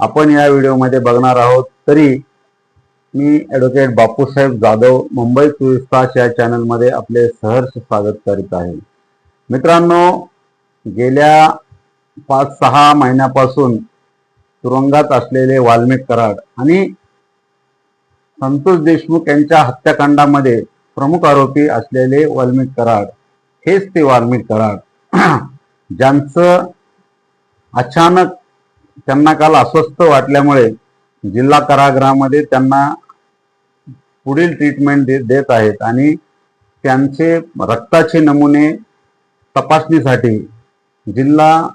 आपण या व्हिडिओमध्ये बघणार आहोत. तरी मी ॲडव्होकेट बापूसाहेब जाधव मुंबई चोवीस तास या चॅनलमध्ये आपले सहर्ष स्वागत करीत आहे. मित्रांनो गेल्या पाच सहा महिन्यापासून तुरुंगात असलेले वाल्मिक कराड आणि संतोष देशमुख यांच्या हत्याकांडामध्ये प्रमुख आरोपी असलेले वाल्मिक कराड हेच ते वाल्मिक कराड. ज्यांचं अचानक त्यांना काल अस्वस्थ वाटल्यामुळे जिल्हा कारागृहामध्ये त्यांना पुढील ट्रीटमेंट दे देत आहेत आणि त्यांचे रक्ताचे नमुने तपासणीसाठी जिल्हा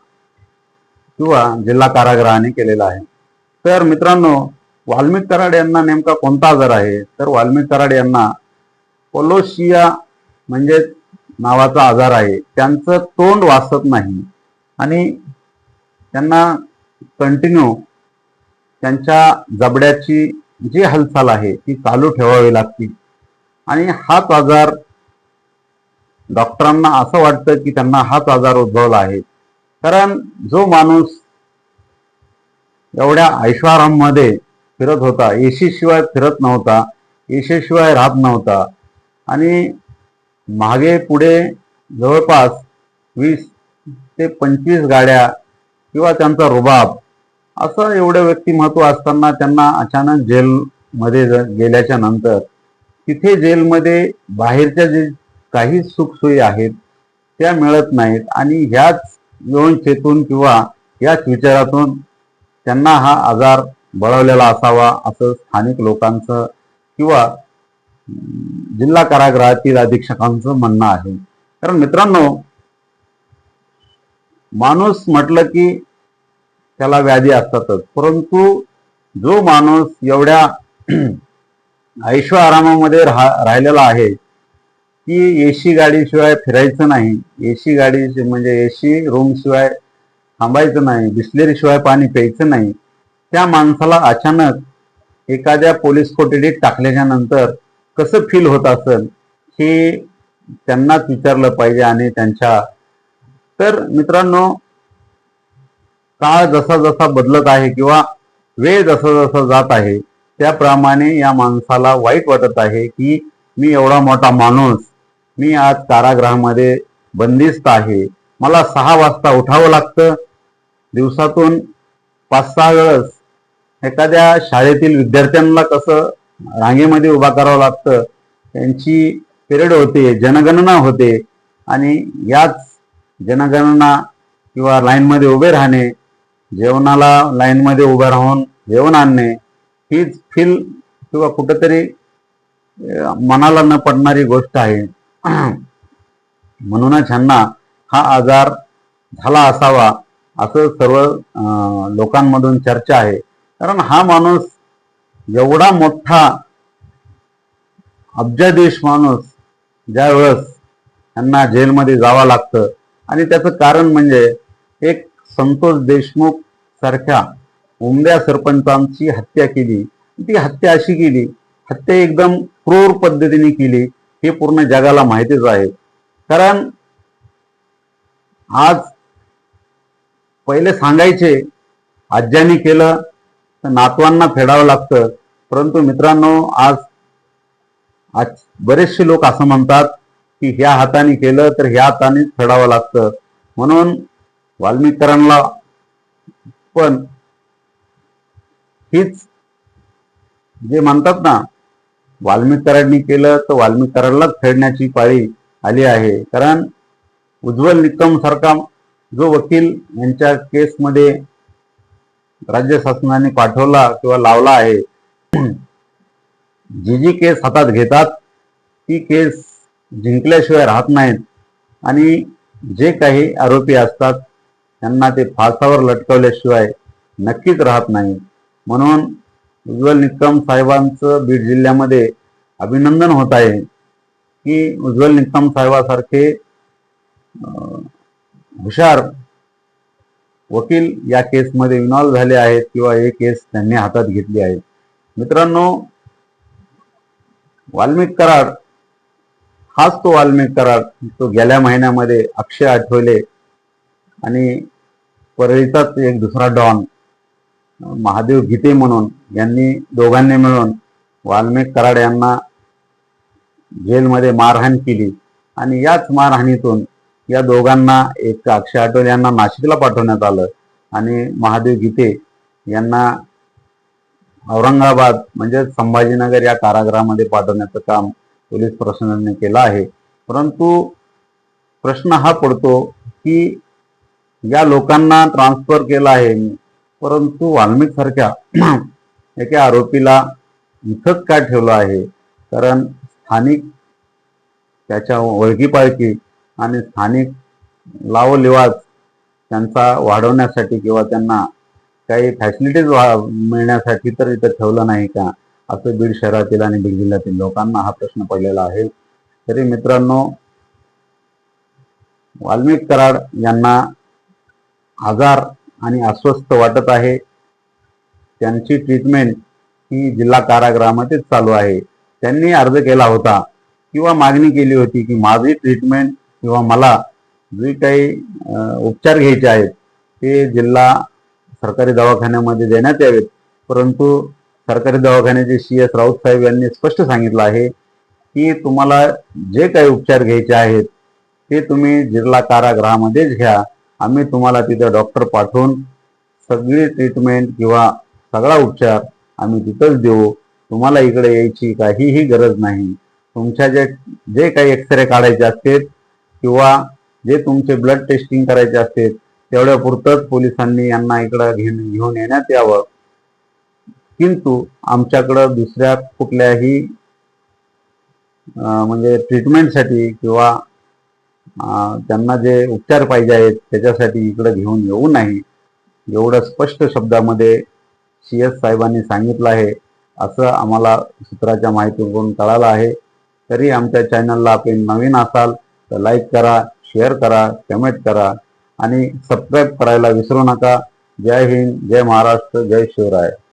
किंवा जिल्हा कारागृहाने केलेला आहे. तर मित्रांनो वाल्मिक कराड यांना नेमका कोणता आजार आहे? तर वाल्मिक कराड यांना पोलोशिया म्हणजे नावाचा आजार आहे. त्यांचं तोंड वाचत नाही आणि त्यांना कंटिन्यू त्यांच्या जबड्याची जी हालचाल आहे ती चालू ठेवावी लागते. आणि हाच आजार डॉक्टरांना असं वाटतं की त्यांना हाच आजार उद्भवला आहे. कारण जो माणूस एवढ्या ऐश्वर्यामध्ये फिरत होता एसी शिवाय फिरत नव्हता एसी शिवाय राहत नव्हता आणि मागे पुढे जवळपास वीस ते पंचवीस गाड्या किंवा त्यांचा रुबाब असं एवढं व्यक्तिमत्व असताना त्यांना अचानक जेलमध्ये ज- गेल्याच्यानंतर तिथे जेलमध्ये बाहेरच्या जे काही सुखसोयी आहेत त्या मिळत नाहीत आणि ह्याच चेतून किंवा याच विचारातून त्यांना हा आजार बळवलेला असावा असं स्थानिक लोकांचं किंवा जिल्हा कारागृहातील अधीक्षकांचं म्हणणं आहे. कारण मित्रांनो माणूस म्हटलं की त्याला व्याधी असतातच. परंतु जो माणूस एवढ्या ऐश्व आरामामध्ये राहा राहिलेला आहे की एसी गाडीशिवाय फिरायचं नाही. एसी गाडी म्हणजे एसी रूम शिवाय थांबायचं नाही. बिस्लेरी शिवाय पाणी प्यायचं नाही. त्या माणसाला अचानक एखाद्या पोलीस कोठडीत टाकल्याच्या नंतर कसं फील होत असेल हे त्यांनाच विचारलं पाहिजे आणि त्यांच्या तर मित्रांनो काळ जसा जसा बदलत आहे किंवा वेळ जसा जसा जात आहे त्याप्रमाणे या माणसाला वाईट वाटत आहे की मी एवढा मोठा माणूस मी आज कारागृहामध्ये बंदिस्त आहे. मला सहा वाजता उठावं लागतं. दिवसातून पाच सहा वेळेस एखाद्या शाळेतील विद्यार्थ्यांना कसं रांगेमध्ये उभा करावं लागतं त्यांची पिरियड होते जनगणना होते आणि याच जनगणना किंवा लाईनमध्ये उभे राहणे जेवणाला लाईनमध्ये उभं राहून जेवण आणणे हीच फील किंवा कुठंतरी मनाला न पडणारी गोष्ट आहे. म्हणूनच ह्यांना हा आजार झाला असावा असं सर्व अं, लोकांमधून चर्चा आहे. कारण हा माणूस एवढा मोठा अब्जादेश माणूस ज्यावेळेस त्यांना जेलमध्ये जावं लागतं आणि त्याचं कारण म्हणजे एक संतोष देशमुख सारख्या उमद्या सरपंचांची हत्या केली. ती हत्या अशी केली हत्या एकदम क्रूर पद्धतीने केली हे पूर्ण जगाला माहितीच आहे. कारण आज पहिले सांगायचे आज्याने केलं तर नातवांना फेडावं लागतं. परंतु मित्रांनो आज आज बरेचसे लोक असं म्हणतात की ह्या हाताने केलं तर ह्या हातानेच फेडावं लागतं. म्हणून वाल्मिकरांना पण हीच जे म्हणतात ना वाल्मिकरांनी केलं तर वाल्मिकरांनाच खेळण्याची फेडण्याची पाळी आली आहे. कारण उज्ज्वल निकम सारखा जो वकील यांच्या केसमध्ये राज्य शासनाने पाठवला किंवा लावला आहे जी जी केस हातात घेतात ती केस जिंकल्याशिवाय राहत नाहीत. आणि जे काही आरोपी असतात त्यांना ते फासावर लटकवल्याशिवाय नक्कीच राहत नाही म्हणून उज्ज्वल निकम साहेबांचं बीड जिल्ह्यामध्ये अभिनंदन होत आहे की उज्ज्वल निकम साहेबासारखे हुशार वकील या केसमध्ये इन्व्हॉल्व्ह झाले आहेत किंवा हे केस त्यांनी हातात घेतली आहे मित्रांनो वाल्मिक कराड हाच तो वाल्मिक कराड तो गेल्या महिन्यामध्ये अक्षय आठवले आणि परळीचाच एक दुसरा डॉन महादेव गीते म्हणून यांनी दोघांनी मिळून वाल्मिक कराड यांना जेलमध्ये मारहाण केली. आणि याच मारहाणीतून या दोघांना एक अक्षय आठवले यांना नाशिकला पाठवण्यात आलं आणि महादेव गीते यांना औरंगाबाद म्हणजे संभाजीनगर या कारागृहामध्ये पाठवण्याचं काम पोलीस प्रशासनाने केला आहे. परंतु प्रश्न हा पडतो की या लोकांना ट्रान्सफर केला आहे. परंतु वाल्मिक सारख्या एका आरोपीला इथंच काय ठेवलं आहे? कारण स्थानिक त्याच्या ओळखीपाळखी आणि स्थानिक लावलिवाज त्यांचा वाढवण्यासाठी किंवा त्यांना काही फॅसिलिटीज मिळण्यासाठी तर इथं ठेवलं नाही का? असं बीड शहरातील आणि बीड जिल्ह्यातील लोकांना हा प्रश्न पडलेला आहे. तरी मित्रांनो वाल्मिक कराड यांना आजार आणि अस्वस्थ वाटत आहे. त्यांची ट्रीटमेंट ही जिल्हा कारागृहामध्येच चालू आहे. त्यांनी अर्ज केला होता किंवा मागणी केली होती की माझी ट्रीटमेंट किंवा मला जे काही उपचार घ्यायचे आहेत ते जिल्हा सरकारी दवाखान्यामध्ये देण्यात यावेत. परंतु सरकारी दवाखान्याचे सी एस राऊत साहेब यांनी स्पष्ट सांगितलं आहे की तुम्हाला जे काही उपचार घ्यायचे आहेत ते तुम्ही जिल्हा कारागृहामध्येच घ्या. आम्ही तुम्हाला तिथं डॉक्टर पाठवून सगळी ट्रीटमेंट किंवा सगळा उपचार आम्ही तिथंच देऊ. तुम्हाला इकडे यायची काहीही गरज नाही. तुमच्या जे जे काही एक्सरे काढायचे असतील किंवा जे तुमचे ब्लड टेस्टिंग करायचे असतील तेवढ्या पुरतंच पोलिसांनी यांना इकडं घेऊन घेऊन येण्यात यावं. किंतु आमच्याकडं दुसऱ्या कुठल्याही म्हणजे ट्रीटमेंटसाठी किंवा त्यांना जे उपचार पाहिजे आहेत त्याच्यासाठी इकडं घेऊन येऊ नाही. एवढं स्पष्ट शब्दामध्ये सी एस साहेबांनी सांगितलं आहे. असं आम्हाला सूत्राच्या माहितीवरून कळालं आहे. तरी आमच्या चॅनलला आपण नवीन असाल तर लाईक करा शेअर करा कमेंट करा आणि सबस्क्राईब करायला विसरू नका. जय हिंद जय महाराष्ट्र जय शिवराय.